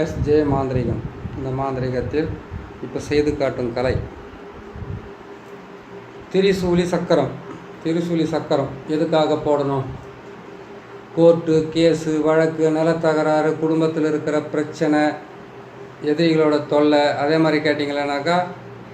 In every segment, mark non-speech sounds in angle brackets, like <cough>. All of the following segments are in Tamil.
எஸ் ஜே மாந்திரிகம். இந்த மாந்திரிகத்தில் இப்போ செய்து காட்டும் கலை. திரிசூலி சக்கரம். திரிசூலி சக்கரம். எதுக்காக போடணும்? கோர்ட்டு கேஸு வழக்கு நிலத்தகராறு குடும்பத்தில் இருக்கிற பிரச்சனை எதிரிகளோட தொல்லை அதே மாதிரி கேட்டிங்களேனாக்கா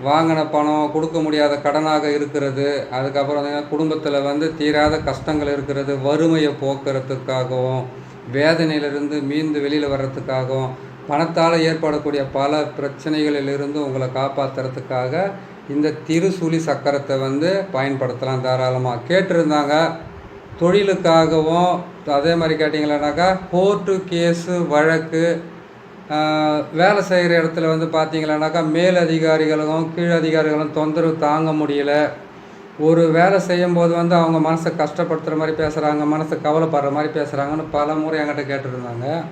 வாங்கின பணம் கொடுக்க முடியாத கடனாக இருக்கிறது. அதுக்கப்புறம் குடும்பத்தில் வந்து தீராத கஷ்டங்கள் இருக்கிறது. வறுமையை போக்குறதுக்காகவும் வேதனையிலிருந்து மீண்டு வெளியில் வர்றதுக்காகவும் பணத்தால் ஏற்படக்கூடிய பல பிரச்சனைகளிலிருந்து உங்களை காப்பாற்றுறதுக்காக இந்த திருசூலி சக்கரத்தை வந்து பயன்படுத்தலாம் தாராளமாக கேட்டிருந்தாங்க தொழிலுக்காகவும் அதே மாதிரி கேட்டிங்களேனாக்கா கோர்ட்டு கேஸு வழக்கு வேலை செய்கிற இடத்துல வந்து பார்த்தீங்களேனாக்கா மேல் அதிகாரிகளும் கீழ் அதிகாரிகளும் தொந்தரவு தாங்க முடியல. ஒரு வேலை செய்யும்போது வந்து அவங்க மனசை கஷ்டப்படுத்துகிற மாதிரி பேசுகிறாங்க மனசை கவலைப்படுற மாதிரி பேசுகிறாங்கன்னு பல முறை என்கிட்ட கேட்டிருந்தாங்க.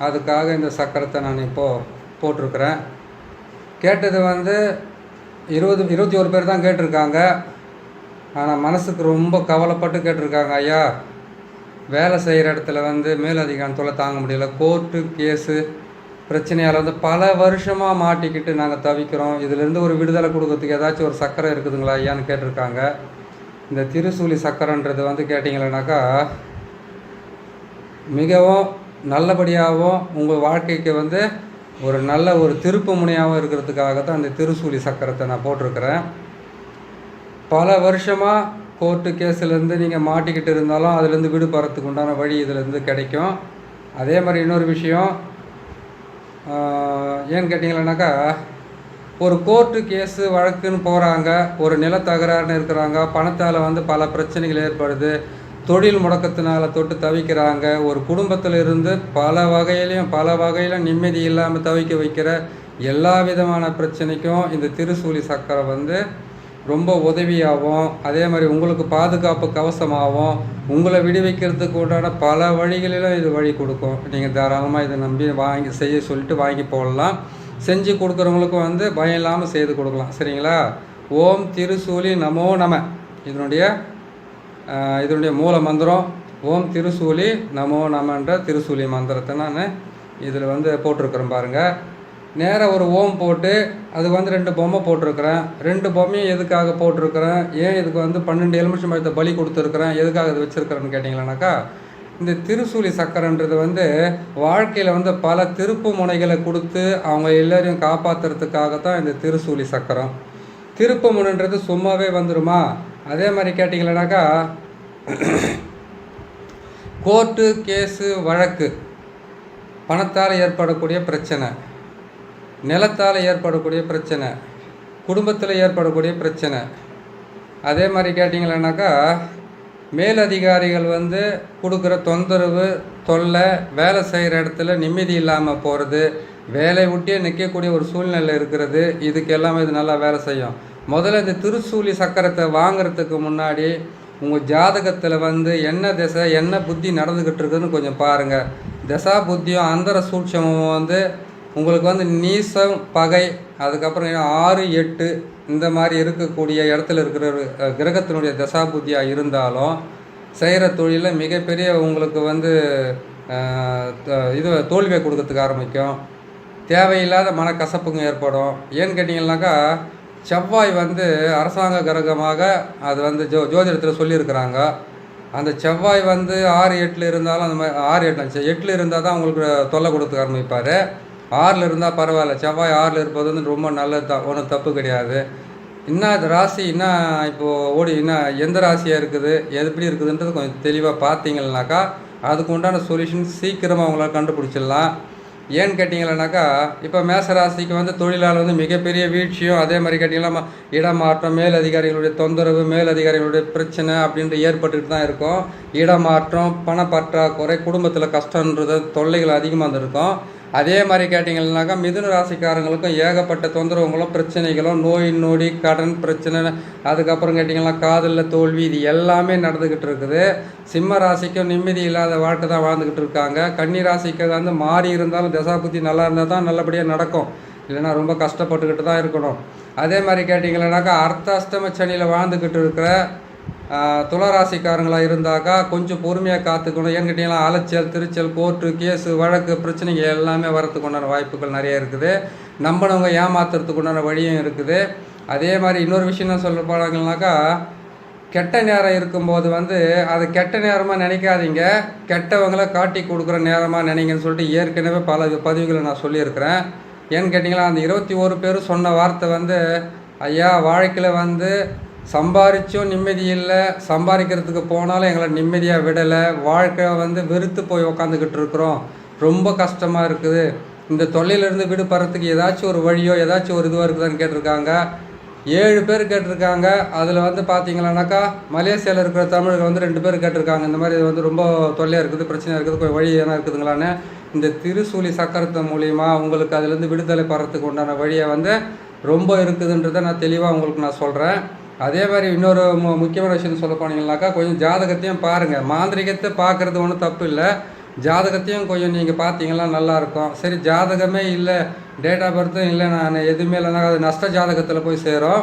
அதுக்காக இந்த சக்கரத்தை நான் இப்போது போட்டிருக்கிறேன். கேட்டது வந்து இருபது இருபத்தி ஒரு பேர் தான் கேட்டிருக்காங்க. ஆனால் மனசுக்கு ரொம்ப கவலைப்பட்டு கேட்டிருக்காங்க ஐயா வேலை செய்கிற இடத்துல வந்து மேலதிகாரம் தொல்லை தாங்க முடியல. கோர்ட்டு கேஸு பிரச்சனையால் வந்து பல வருஷமாக மாட்டிக்கிட்டு நாங்கள் தவிக்கிறோம். இதுலேருந்து ஒரு விடுதலை கொடுக்கறதுக்கு ஏதாச்சும் ஒரு சக்கரை இருக்குதுங்களா ஐயான்னு கேட்டிருக்காங்க. இந்த திருசூலி சக்கரன்றது வந்து கேட்டிங்களேனாக்கா மிகவும் நல்லபடியாகவும் உங்கள் வாழ்க்கைக்கு வந்து ஒரு நல்ல ஒரு திருப்பு முனையாகவும் இருக்கிறதுக்காக தான் அந்த திருசூலி சக்கரத்தை நான் போட்டிருக்கிறேன். பல வருஷமாக கோர்ட்டு கேஸ்லேருந்து நீங்கள் மாட்டிக்கிட்டு இருந்தாலும் அதுலேருந்து விடுபடுறதுக்கு உண்டான வழி இதுலேருந்து கிடைக்கும். அதே மாதிரி இன்னொரு விஷயம் ஏன்னு கேட்டிங்களேனாக்கா ஒரு கோர்ட்டு கேஸு வழக்குன்னு போகிறாங்க ஒரு நிலத்தகராறுன்னு இருக்கிறாங்க பணத்தால் வந்து பல பிரச்சனைகள் ஏற்படுது தொழில் முடக்கத்தினால தொட்டு தவிக்கிறாங்க ஒரு குடும்பத்தில் இருந்து பல வகையிலையும் பல வகையில் நிம்மதி இல்லாமல் தவிக்க வைக்கிற எல்லா விதமான பிரச்சனைக்கும் இந்த திருசூலி சக்கரை வந்து ரொம்ப உதவியாகவும் அதே மாதிரி உங்களுக்கு பாதுகாப்பு கவசமாகவும் உங்களை விடுவிக்கிறதுக்கு உண்டான பல வழிகளிலும் இது வழி கொடுக்கும். நீங்கள் தாராளமாக இதை நம்பி வாங்கி செய்ய சொல்லிட்டு வாங்கி போடலாம். செஞ்சு கொடுக்குறவங்களுக்கும் வந்து பயம் இல்லாமல் செய்து கொடுக்கலாம். சரிங்களா? ஓம் திருசூலி நமோ நம. இதனுடைய இதனுடைய மூல மந்திரம் ஓம் திருசூலி நமோ நமன்ற திருசூலி மந்திரத்தை நான் இதில் வந்து போட்டிருக்கிறேன் பாருங்கள் நேராக ஒரு ஓம் போட்டு அது வந்து ரெண்டு பொம்மை போட்டிருக்கிறேன். ரெண்டு பொம்மையும் எதுக்காக போட்டிருக்கிறேன்? ஏன் இதுக்கு வந்து பன்னெண்டு எலுமிச்சம் பழத்தை பலி கொடுத்துருக்குறேன்? எதுக்காக இது வச்சுருக்கிறேன்னு கேட்டிங்களானாக்கா இந்த திருசூலி சக்கரன்றது வந்து வாழ்க்கையில் வந்து பல திருப்பு முனைகளை கொடுத்து அவங்க எல்லோரையும் காப்பாற்றுறதுக்காக தான் இந்த திருசூலி சக்கரம். திருப்பு முனைன்றது சும்மாவே வந்துடுமா அதே மாதிரி கேட்டிங்களானாக்கா கோர்ட்டு கேஸு வழக்கு பணத்தால் ஏற்படக்கூடிய பிரச்சனை. நிலத்தால் ஏற்படக்கூடிய பிரச்சனை குடும்பத்தில் ஏற்படக்கூடிய பிரச்சனை. அதே மாதிரி கேட்டிங்களேனாக்கா மேலதிகாரிகள் வந்து கொடுக்குற தொந்தரவு தொல்லை வேலை செய்கிற இடத்துல நிம்மதி இல்லாமல் போகிறது வேலை விட்டே நிற்கக்கூடிய ஒரு சூழ்நிலை இருக்கிறது இதுக்கு எல்லாமே இது நல்லா வேலை செய்யும். முதல்ல இந்த திருசூலி சக்கரத்தை வாங்குறதுக்கு முன்னாடி உங்கள் ஜாதகத்தில் வந்து என்ன திசை என்ன புத்தி நடந்துக்கிட்டு இருக்குதுன்னு கொஞ்சம் பாருங்கள் திசா புத்தியும் அந்தர சூட்சமும் வந்து உங்களுக்கு வந்து நீசம் பகை அதுக்கப்புறம் ஆறு எட்டு இந்த மாதிரி இருக்கக்கூடிய இடத்துல இருக்கிற ஒரு, கிரகத்தினுடைய தசாபுத்தியாக இருந்தாலும் செய்கிற தொழிலில் மிகப்பெரிய உங்களுக்கு வந்து த- இது தோல்வியை கொடுக்கறதுக்கு ஆரம்பிக்கும். தேவையில்லாத மனக்கசப்புங்க ஏற்படும். ஏன்னு கேட்டிங்கன்னாக்கா செவ்வாய் வந்து அரசாங்க கிரகமாக அது வந்து ஜோ ஜோதிடத்தில் சொல்லியிருக்கிறாங்க. அந்த செவ்வாய் வந்து ஆறு எட்டில் இருந்தாலும் அந்த மாதிரி ஆறு எட்டு எட்டில் இருந்தால் தான் உங்களுக்கு தொல்லை கொடுத்துக்க ஆரம்பிப்பார். ஆறில் இருந்தால் பரவாயில்ல. செவ்வாய் ஆறில் இருப்பது வந்து ரொம்ப நல்லது தான் ஒன்றும் தப்பு கிடையாது. என்ன ராசி என்ன இப்போது ஓடி என்ன எந்த ராசியாக இருக்குது எப்படி இருக்குதுன்றது கொஞ்சம் தெளிவாக பார்த்தீங்கன்னாக்கா அதுக்கு உண்டான சொல்யூஷன் சீக்கிரமாக அவங்களால கண்டுபிடிச்சிடலாம். ஏன்னு கேட்டிங்களானாக்கா இப்போ மேச ராசிக்கு வந்து தொழிலாளர் வந்து மிகப்பெரிய வீழ்ச்சியும் அதே மாதிரி கேட்டிங்கன்னா இடமாற்றம் மேலதிகாரிகளுடைய தொந்தரவு மேலதிகாரிகளுடைய பிரச்சனை அப்படின்ட்டு ஏற்பட்டுட்டு தான் இருக்கும். இடமாற்றம் பணப்பற்றாக்குறை குடும்பத்தில் கஷ்டன்றது தொல்லைகள் அதிகமாக இருந்திருக்கும். அதே மாதிரி கேட்டிங்கன்னாக்கா மிதுன ராசிக்காரங்களுக்கும் ஏகப்பட்ட தொந்தரவுகளும் பிரச்சனைகளும் நோய் நொடி கடன் பிரச்சனை அதுக்கப்புறம் கேட்டிங்கன்னா காதலில் தோல்வி இது எல்லாமே நடந்துக்கிட்டு இருக்குது. சிம்ம ராசிக்கும் நிம்மதி இல்லாத வாழ்க்கை தான் வாழ்ந்துக்கிட்டு இருக்காங்க. கன்னி ராசிக்கு வந்து மாறி இருந்தாலும் தசாபுத்தி நல்லா இருந்தால் தான் நல்லபடியாக நடக்கும். இல்லைன்னா ரொம்ப கஷ்டப்பட்டுக்கிட்டு தான் இருக்கணும். அதே மாதிரி கேட்டிங்கன்னாக்கா அர்த்த அஷ்டம சனியில் வாழ்ந்துக்கிட்டு இருக்கிற துளராசிக்காரங்களாக இருந்தாக்கா கொஞ்சம் பொறுமையாக காத்துக்கணும். ஏன்னு அலைச்சல் திருச்சல் கோர்ட்டு கேஸு வழக்கு பிரச்சனைங்க எல்லாமே வரத்துக்கு உண்டான வாய்ப்புகள் நிறைய இருக்குது. நம்பினவங்க ஏமாத்துறதுக்கு உண்டான வழியும் இருக்குது. அதே மாதிரி இன்னொரு விஷயம் என்ன சொல்ல போனாங்கன்னாக்கா கெட்ட நேரம் இருக்கும்போது வந்து அது கெட்ட நேரமாக நினைக்காதீங்க. கெட்டவங்கள காட்டி கொடுக்குற நேரமாக நினைங்கன்னு சொல்லிட்டு ஏற்கனவே பல பதிவுகளை நான் சொல்லியிருக்கிறேன். ஏன்னு கேட்டிங்களா அந்த இருபத்தி ஒரு பேர் சொன்ன வார்த்தை வந்து ஐயா வாழ்க்கையில் வந்து சம்பாரிச்சும் நிம்மதி இல்லை. சம்பாதிக்கிறதுக்கு போனாலும் எங்களை நிம்மதியாக விடலை. வாழ்க்கை வந்து வெறுத்து போய் உக்காந்துக்கிட்டு இருக்கிறோம். ரொம்ப கஷ்டமாக இருக்குது. இந்த தொல்லையிலேருந்து விடுபடுறதுக்கு ஏதாச்சும் ஒரு வழியோ ஏதாச்சும் ஒரு இதுவாக இருக்குதான்னு கேட்டிருக்காங்க. ஏழு பேர் கேட்டிருக்காங்க. அதில் வந்து பார்த்தீங்களானாக்கா மலேசியாவில் இருக்கிற தமிழர்கள் வந்து ரெண்டு பேர் கேட்டிருக்காங்க. இந்த மாதிரி இது வந்து ரொம்ப தொல்லையாக இருக்குது பிரச்சனையாக இருக்குது கொஞ்சம் வழி எதனா இருக்குதுங்களான்னு. இந்த திருசூலி சக்கரத்து மூலிமா உங்களுக்கு அதுலேருந்து விடுதலை பெறத்துக்கு உண்டான வழியை வந்து ரொம்ப இருக்குதுன்றதை நான் தெளிவாக உங்களுக்கு நான் சொல்கிறேன் அதே மாதிரி இன்னொரு மு முக்கியமான விஷயம் சொல்ல போனீங்கன்னாக்கா கொஞ்சம் ஜாதகத்தையும் பாருங்கள் மாந்திரிகத்தை பார்க்குறது ஒன்றும் தப்பு இல்லை. ஜாதகத்தையும் கொஞ்சம் நீங்கள் பார்த்தீங்கன்னா நல்லாயிருக்கும் சரி ஜாதகமே இல்லை. டேட் ஆஃப் பர்த்தும் இல்லை. நான் எதுவுமே இல்லைனா அது நஷ்ட ஜாதகத்தில் போய் சேரும்.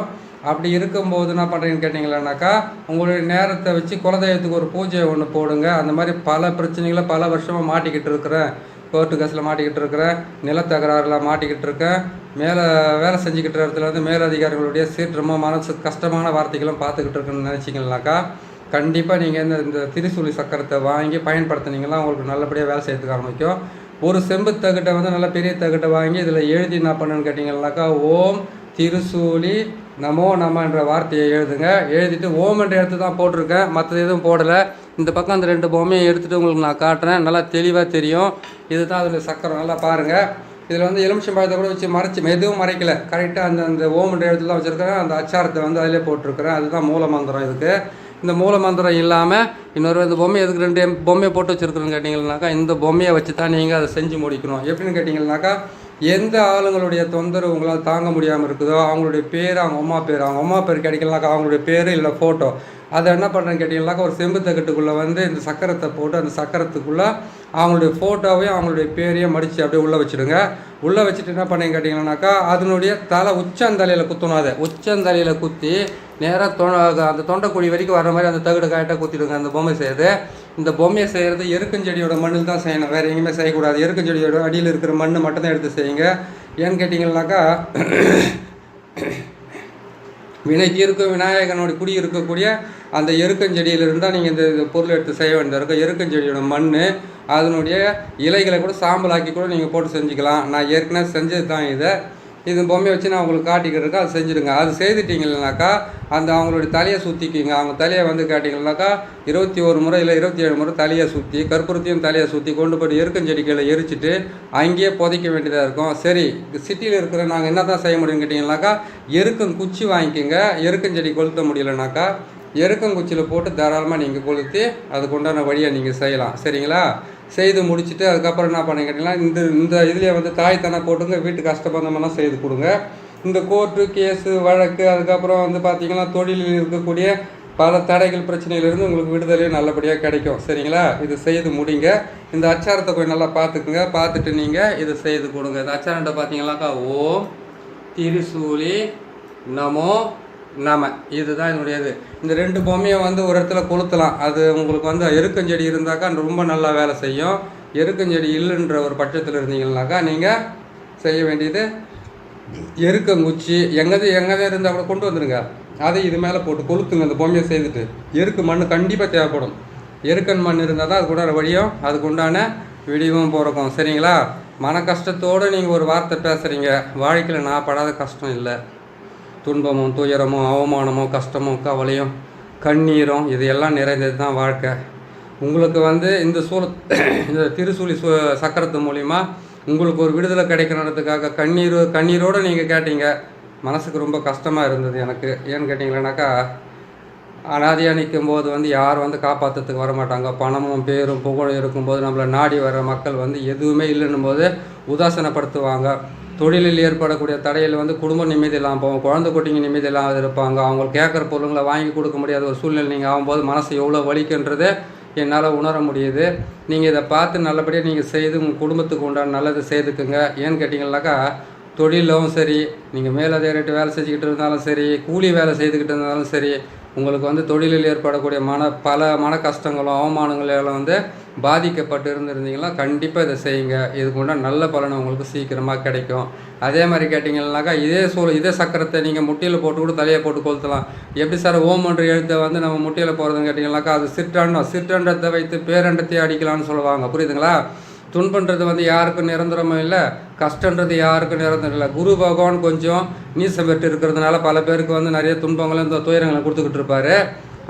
அப்படி இருக்கும்போது என்ன பண்ணுறீங்கன்னு கேட்டிங்களானாக்கா உங்களுடைய நேரத்தை வச்சு குலதெய்வத்துக்கு ஒரு பூஜை ஒன்று போடுங்க. அந்த மாதிரி பல பிரச்சனைகளை பல வருஷமாக மாட்டிக்கிட்டு இருக்கிறேன். கோர்ட்டு கேஸில் மாட்டிக்கிட்டு இருக்கிறேன் நிலத்தகராறில் மாட்டிக்கிட்டு இருக்கேன் மேலே வேலை செஞ்சுக்கிட்டு இடத்துல வந்து மேலதிகாரிகளுடைய சீற்றமாக மனசு கஷ்டமான வார்த்தைகளும் பார்த்துக்கிட்டு இருக்குன்னு நினச்சிங்கனாக்கா கண்டிப்பாக நீங்கள் இந்த இந்த திரிசூலி சக்கரத்தை வாங்கி பயன்படுத்தினீங்கன்னா உங்களுக்கு நல்லபடியாக வேலை செய்யறதுக்கு ஆரம்பிக்கும். ஒரு செம்பு தகட்டை வந்து நல்ல பெரிய தகட்டை வாங்கி இதில் எழுதி என்ன பண்ணுன்னு கேட்டிங்கன்னாக்கா ஓம் திருசூலி நமோ நமன்ற வார்த்தையை எழுதுங்க. எழுதிட்டு ஓம் என்ற இடத்து தான் போட்டிருக்கேன். மற்றது எதுவும் போடலை. இந்த பக்கம் அந்த ரெண்டு பொம்மையை எடுத்துகிட்டு உங்களுக்கு நான் காட்டுறேன். நல்லா தெளிவாக தெரியும். இதுதான் அதில் சக்கரம். நல்லா பாருங்கள் இதில் வந்து எலுமிச்சம் பழத்தை கூட வச்சு மறைச்சி எதுவும் மறைக்கல. கரெக்டாக அந்த அந்த ஓமன்ற இடத்துல தான் வச்சுருக்கிறேன். அந்த அச்சாரத்தை வந்து அதிலே போட்டிருக்கிறேன். அதுதான் மூல மந்திரம் இதுக்கு. இந்த மூல மந்திரம் இல்லாமல் இன்னொரு இந்த பொம்மை எதுக்கு ரெண்டு பொம்மையை போட்டு வச்சுருக்குறேன்னு கேட்டிங்கன்னாக்கா இந்த பொம்மையை வச்சு தான் நீங்கள் அதை செஞ்சு முடிக்கணும். எப்படின்னு கேட்டிங்கன்னாக்கா எந்த ஆளுங்களுடைய தொந்தரவு உங்களால் தாங்க முடியாமல் இருக்குதோ அவங்களுடைய பேர் அவங்க அம்மா பேர் அவங்க அம்மா பேர் கிடைக்கலனாக்கா அவங்களுடைய பேர் இல்லை ஃபோட்டோ அதை என்ன பண்ணுறேன்னு கேட்டிங்கனாக்கா ஒரு செம்பு தகட்டுக்குள்ளே வந்து இந்த சக்கரத்தை போட்டு அந்த சக்கரத்துக்குள்ளே அவங்களுடைய ஃபோட்டோவையும் அவங்களுடைய பேரையும் மடித்து அப்படியே உள்ளே வச்சுடுங்க. உள்ளே வச்சுட்டு என்ன பண்ணேன்னு கேட்டிங்கன்னாக்கா அதனுடைய தலை உச்சந்தலையில் குத்தணும் அதை. உச்சந்தலையில் குத்தி நேராக தொ அந்த தொண்டைக்குழி வரைக்கும் வர மாதிரி அந்த தகடு காய்ட்டாக குத்திடுங்க அந்த பொம்மை செய்யுது இந்த பொம்மையை செய்கிறது எருக்கஞ்செடியோட மண்ணில் தான் செய்யணும். வேறு எங்கேயுமே செய்யக்கூடாது. எருக்கஞ்செடியோட அடியில் இருக்கிற மண் மட்டும்தான் எடுத்து செய்யுங்க. ஏன்னு கேட்டிங்கனாக்கா வினை தீர்க்கும் விநாயகனோட குடி இருக்கக்கூடிய அந்த எருக்கஞ்செடியிலிருந்து தான் நீங்கள் இந்த பொருள் எடுத்து செய்ய வேண்டியதாக இருக்கும். எருக்கஞ்செடியோட மண் அதனுடைய இலைகளை கூட சாம்பலாக்கி கூட நீங்கள் போட்டு செஞ்சுக்கலாம். நான் ஏற்கனவே செஞ்சது தான் இதை. இது பொம்மையை வச்சு நான் உங்களுக்கு காட்டிக்கிட்டு அது செஞ்சுடுங்க. அது செய்துட்டீங்கன்னாக்கா அந்த அவங்களுடைய தலையை சுற்றிக்கிங்க அவங்க தலையை வந்து கேட்டிங்கன்னாக்கா இருபத்தி ஒரு முறை இல்லை இருபத்தி ஏழு முறை தலையை சுற்றி கற்பூரத்தையும் தலையை சுற்றி கொண்டு போய் எருக்கஞ்செடிகளை எரிச்சிட்டு அங்கேயே புதைக்க வேண்டியதாக இருக்கும். சரி சிட்டியில் இருக்கிற நாங்கள் என்ன தான் செய்ய முடியும்னு கேட்டிங்கனாக்கா எருக்கும் குச்சி வாங்கிக்கோங்க. எருக்கஞ்செடி கொளுத்த முடியலனாக்கா எருக்கங்குச்சியில் போட்டு தாராளமாக நீங்கள் கொளுத்தி அதுக்கு உண்டான வழியை நீங்கள் செய்யலாம். சரிங்களா? செய்து முடிச்சுட்டு அதுக்கப்புறம் என்ன பண்ணி கேட்டிங்கன்னா இந்த இந்த இதுலேயே வந்து தாய் தானே போட்டுங்க வீட்டு கஷ்டபந்தமெல்லாம் செய்து கொடுங்க. இந்த கோர்ட்டு கேஸு வழக்கு அதுக்கப்புறம் வந்து பார்த்திங்கன்னா தொழிலில் இருக்கக்கூடிய பல தடைகள் பிரச்சனையிலிருந்து உங்களுக்கு விடுதலையும் நல்லபடியாக கிடைக்கும். சரிங்களா? இது செய்து முடிங்க. இந்த அச்சாரத்தை கொஞ்சம் நல்லா பார்த்துக்குங்க. பார்த்துட்டு நீங்கள் இது செய்து கொடுங்க. இந்த அச்சாரத்தை பார்த்தீங்கன்னாக்கா ஓம் திரிசூலி நமோ நாம இதுதான் இதனுடைய இது இந்த ரெண்டு பொம்மையை வந்து ஒரு இடத்துல கொளுத்தலாம். அது உங்களுக்கு வந்து எருக்கஞ்செடி இருந்தாக்கா ரொம்ப நல்லா வேலை செய்யும். எருக்கஞ்செடி இல்லைன்ற ஒரு பட்சத்தில் இருந்தீங்கன்னாக்கா நீங்கள் செய்ய வேண்டியது எருக்கங்குச்சி எங்கேது எங்கேதான் இருந்தால் கூட கொண்டு வந்துடுங்க அதை இது மேலே போட்டு கொளுத்துங்க அந்த பொம்மையை செய்துட்டு. எருக்கு மண் கண்டிப்பாக தேவைப்படும். எருக்கன் மண் இருந்தால் தான் அது கூட வழியும் அதுக்கு உண்டான விடிவும் பிறக்கும். சரிங்களா? மன கஷ்டத்தோடு நீங்கள் ஒரு வார்த்தை பேசுகிறீங்க வாழ்க்கையில் நான் படாத கஷ்டம் இல்லை. துன்பமும் துயரமும் அவமானமும் கஷ்டமும் கவலையும் கண்ணீரும் இது எல்லாம் நிறைந்தது தான் வாழ்க்கை. உங்களுக்கு வந்து இந்த சூழ <clears throat> இந்த திருசூலி சு சக்கரத்து மூலிமா உங்களுக்கு ஒரு விடுதலை கிடைக்கணுன்றதுக்காக கண்ணீர் கண்ணீரோடு நீங்கள் கேட்டீங்க. மனசுக்கு ரொம்ப கஷ்டமாக இருந்தது எனக்கு. ஏன்னு கேட்டிங்களேனாக்கா அனாதியாக நிற்கும் போது வந்து யாரும் வந்து காப்பாற்றுறதுக்கு வர மாட்டாங்க பணமும் பேரும் புகழும் இருக்கும்போது நம்மளை நாடி வர மக்கள் வந்து எதுவுமே இல்லைன்னும் போது உதாசனப்படுத்துவாங்க. தொழிலில் ஏற்படக்கூடிய தடையில் வந்து குடும்ப நிம்மதி இல்லாமல் போகும். குழந்தை குட்டிங்க நிம்மதி இல்லாமல் இருப்பாங்க. அவங்க கேட்குற பொருளுங்களை வாங்கி கொடுக்க முடியாத ஒரு சூழ்நிலை நீங்கள் ஆகும்போது மனசு எவ்வளோ வலிக்குன்றது என்னால் உணர முடியுது. நீங்கள் இதை பார்த்து நல்லபடியாக நீங்கள் செய்து உங்கள் குடும்பத்துக்கு உண்டான நல்லது செய்துக்குங்க. ஏன்னு கேட்டிங்கனாக்கா தொழிலும் சரி நீங்கள் மேலதிகாரிட்டு வேலை செஞ்சுக்கிட்டு இருந்தாலும் சரி கூலி வேலை செய்துக்கிட்டு இருந்தாலும் சரி உங்களுக்கு வந்து தொழிலில் ஏற்படக்கூடிய மன பல மன கஷ்டங்களும் அவமானங்களும் வந்து பாதிக்கப்பட்டு இருந்திருந்தீங்கன்னா கண்டிப்பாக இதை செய்யுங்க. இதுக்குண்டான நல்ல பலன் உங்களுக்கு சீக்கிரமாக கிடைக்கும். அதே மாதிரி கேட்டிங்கன்னாக்கா இதே சூழ் இதே சக்கரத்தை நீங்கள் முட்டியில் போட்டு கூட தலையை போட்டு கொளுத்தலாம். எப்படி சார் ஓமன்ற எழுத்தை வந்து நம்ம முட்டியில் போகிறதுன்னு கேட்டிங்கன்னாக்கா அது சிற்றண்டம் சிற்றண்டத்தை வைத்து பேரண்டத்தை அடிக்கலாம்னு சொல்லுவாங்க. புரியுதுங்களா? துன்பன்றது வந்து யாருக்கும் நிரந்தரமும் இல்லை கஷ்டன்றது யாருக்கும் நிரந்தரம் இல்லை. குரு பகவான் கொஞ்சம் நீசம் பெற்று இருக்கிறதுனால பல பேருக்கு வந்து நிறைய துன்பங்களும் இந்த துயரங்களை கொடுத்துக்கிட்டு இருப்பாரு.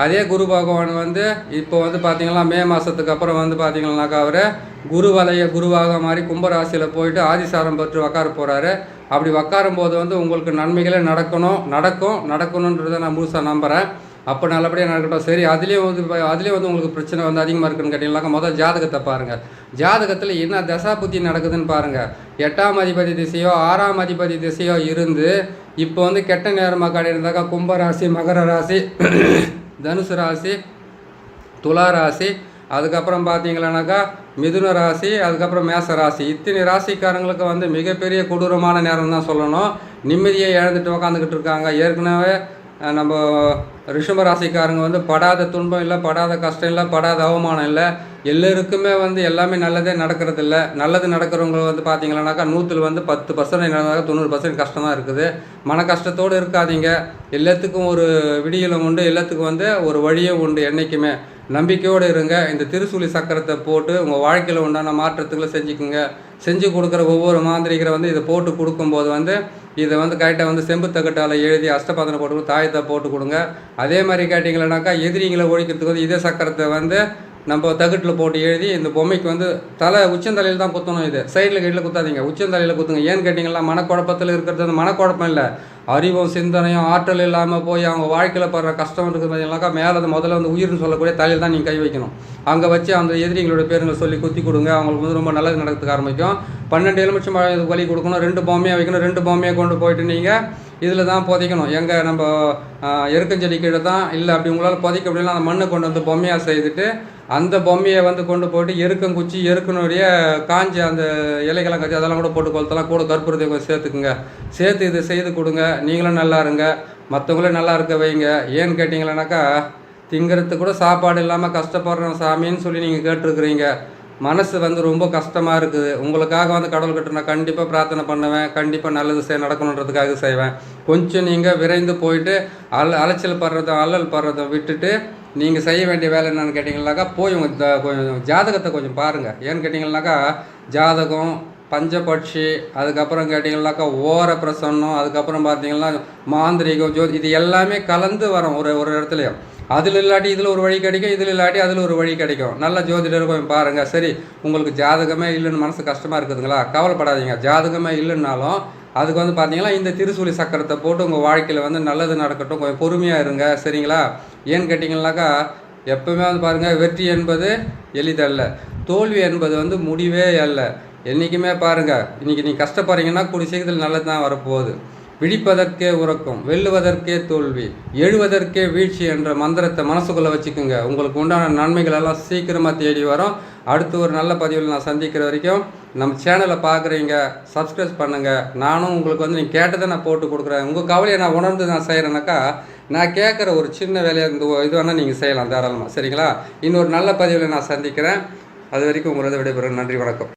அதே குரு பகவான் வந்து இப்போ வந்து பார்த்தீங்கன்னா மே மாதத்துக்கு அப்புறம் வந்து பார்த்தீங்கன்னாக்கா அவர் குரு வலைய குருவாக மாறி கும்பராசியில் போயிட்டு ஆதிசாரம் பெற்று உக்கார போகிறாரு அப்படி உக்காரும் போது வந்து உங்களுக்கு நன்மைகளே நடக்கணும் நடக்கும் நடக்கணுன்றதை நான் முழுசாக நம்புகிறேன் அப்போ நல்லபடியாக நடக்கட்டும். சரி அதுலேயும் வந்து அதுலேயே அதுலேயும் வந்து உங்களுக்கு பிரச்சனை வந்து அதிகமாக இருக்குன்னு கேட்டிங்கனாக்கா முதல் ஜாதகத்தை பாருங்கள் ஜாதகத்தில் என்ன தசா புத்தி நடக்குதுன்னு பாருங்கள் எட்டாம் அதிபதி திசையோ ஆறாம் அதிபதி திசையோ இருந்து இப்போ வந்து கெட்ட நேரமாக காட்டியிருந்தாக்கா கும்பராசி மகர ராசி <clears throat> தனுசு ராசி துலா ராசி அதுக்கப்புறம் பார்த்தீங்களானாக்கா மிதுன ராசி அதுக்கப்புறம் மேச ராசி. இத்தனை ராசிக்காரங்களுக்கு வந்து மிகப்பெரிய கொடூரமான நேரம் தான் சொல்லணும். நிம்மதியை இழந்துட்டு உக்காந்துக்கிட்டு இருக்காங்க. ஏற்கனவே நம்ம ரிஷப ராசிக்காரங்க வந்து படாத துன்பம் இல்லை படாத கஷ்டம் இல்லை படாத அவமானம் இல்லை. எல்லோருக்குமே வந்து எல்லாமே நல்லதே நடக்கிறது இல்லை. நல்லது நடக்கிறவங்க வந்து பார்த்தீங்கன்னாக்கா நூற்றில் வந்து பத்து பர்சன்ட் நடந்தாக்க தொண்ணூறு பர்சன்ட் கஷ்டம் தான் இருக்குது. மன கஷ்டத்தோடு இருக்காதீங்க. எல்லாத்துக்கும் ஒரு விடியலும் உண்டு எல்லாத்துக்கும் வந்து ஒரு வழியும் உண்டு என்றைக்குமே நம்பிக்கையோடு இருங்க. இந்த திருசூலி சக்கரத்தை போட்டு உங்கள் வாழ்க்கையில் உண்டான மாற்றத்துக்களை செஞ்சுக்குங்க. செஞ்சு கொடுக்குற ஒவ்வொரு மாந்திரிகரை வந்து இதை போட்டு கொடுக்கும்போது வந்து இதை வந்து கரெக்டாக வந்து செம்பு தகட்டால் எழுதி அஷ்டபாதனை போட்டு தாயத்தை போட்டு கொடுங்க அதே மாதிரி கேட்டிங்களனாக்கா எதிரிங்களை ஒழிக்கிறதுக்கு வந்து இதே சக்கரத்தை வந்து நம்ம தகட்டில் போட்டு எழுதி இந்த பொம்மைக்கு வந்து தலை உச்சந்தலையில் தான் குத்தணும் இது. சைடில் கீழே குத்தாதீங்க. உச்சந்தலையில் குத்துங்க. ஏன்னு கேட்டிங்கன்னா மனக்குழப்பத்தில் இருக்கிறது அந்த மனக்குழப்பம் இல்லை. அறிவும் சிந்தனையும் ஆற்றல் இல்லாமல் போய் அவங்க வாழ்க்கையில் படுற கஷ்டம் இருக்குது பார்த்தீங்கன்னாக்கா மேலே அது முதல்ல வந்து உயிர்னு சொல்லக்கூடிய தலையில் தான் நீங்கள் கை வைக்கணும். அங்கே வச்சு அந்த எதிரிகளோட பேருங்களை சொல்லி குத்தி கொடுங்க. அவங்களுக்கு வந்து ரொம்ப நல்லது நடக்கிறதுக்கு ஆரம்பிக்கும். பன்னெண்டு எலுமிச்சம் வழி வலி கொடுக்கணும். ரெண்டு பொம்மையாக வைக்கணும். ரெண்டு பொம்மையை கொண்டு போயிட்டு நீங்கள் இதில் தான் புதைக்கணும். எங்கே நம்ம எருக்கஞ்செடி கீழே தான் இல்லை அப்படி உங்களால் புதைக்க முடியல அந்த மண்ணை கொண்டு வந்து பொம்மையாக செய்துட்டு அந்த பொம்மையை வந்து கொண்டு போயிட்டு எருக்கங்குச்சி எருக்கனுடைய காஞ்சி அந்த இலைகள்லாம் கச்சி அதெல்லாம் கூட போட்டு கொளுத்தலாம். கூட கற்பூரத்தை கொஞ்சம் சேர்த்துக்குங்க. சேர்த்து இதை செய்து கொடுங்க. நீங்களும் நல்லா இருங்க. மற்றவங்களும் நல்லா இருக்க வைங்க. ஏன்னு கேட்டிங்களேனாக்கா திங்கிறதுக்கு கூட சாப்பாடு இல்லாமல் கஷ்டப்படுறோம் சாமின்னு சொல்லி நீங்கள் கேட்டிருக்கிறீங்க. மனசு வந்து ரொம்ப கஷ்டமாக இருக்குது. உங்களுக்காக வந்து கடவுள்கிட்ட நான் கண்டிப்பாக பிரார்த்தனை பண்ணுவேன். கண்டிப்பாக நல்லது செய் நடக்கணுன்றதுக்காக செய்வேன். கொஞ்சம் நீங்கள் விரைந்து போயிட்டு அல அலைச்சல் படுறதும் அல்லல் படுறதும் விட்டுட்டு நீங்கள் செய்ய வேண்டிய வேலை என்னன்னு கேட்டிங்கனாக்கா போய் உங்கள் கொஞ்சம் ஜாதகத்தை கொஞ்சம் பாருங்கள் ஏன்னு கேட்டிங்கனாக்கா ஜாதகம் பஞ்சபட்சி அதுக்கப்புறம் கேட்டிங்கனாக்கா ஓர பிரசன்னம் அதுக்கப்புறம் பார்த்தீங்கன்னா மாந்திரிகம் ஜோதி இது எல்லாமே கலந்து வரும் ஒரு ஒரு இடத்துலையும். அதில் இல்லாட்டி இதில் ஒரு வழி கிடைக்கும் இதில் இல்லாட்டி அதில் ஒரு வழி கிடைக்கும். நல்ல ஜோதிடர் கொஞ்சம் பாருங்கள் சரி உங்களுக்கு ஜாதகமே இல்லைன்னு மனசு கஷ்டமாக இருக்குதுங்களா? கவலைப்படாதீங்க. ஜாதகமே இல்லைன்னாலும் அதுக்கு வந்து பார்த்தீங்கன்னா இந்த திருசூலி சக்கரத்தை போட்டு உங்கள் வாழ்க்கையில் வந்து நல்லது நடக்கட்டும். கொஞ்சம் பொறுமையாக இருங்க. சரிங்களா? ஏன்னு கேட்டிங்கனாக்கா எப்பவுமே வந்து பாருங்கள் வெற்றி என்பது எளிதல்ல. தோல்வி என்பது வந்து முடிவே அல்ல. என்றைக்குமே பாருங்கள் இன்றைக்கி நீங்கள் கஷ்டப்படுறீங்கன்னா கூடிய சீக்கிரத்தில் நல்லது தான் வரப்போகுது. விழிப்பதற்கே உறக்கம் வெல்லுவதற்கே தோல்வி எழுவதற்கே வீழ்ச்சி என்ற மந்திரத்தை மனசுக்குள்ளே வச்சுக்கோங்க. உங்களுக்கு உண்டான நன்மைகள் எல்லாம் சீக்கிரமாக தேடி வரும். அடுத்து ஒரு நல்ல பதிவில் நான் சந்திக்கிற வரைக்கும் நம்ம சேனலை பார்க்குறீங்க சப்ஸ்கிரைப் பண்ணுங்கள் நானும் உங்களுக்கு வந்து நீங்கள் கேட்டதை நான் போட்டு கொடுக்குறேன். உங்கள் கவலையை நான் உணர்ந்து நான் செய்கிறேனாக்கா நான் கேட்குற ஒரு சின்ன வேலையை இந்த இது வேணால் நீங்கள் செய்யலாம் தாராளமாக சரிங்களா? இன்னொரு நல்ல பதிவில் நான் சந்திக்கிறேன். அது வரைக்கும் உங்களது விடைபெறும் நன்றி வணக்கம்.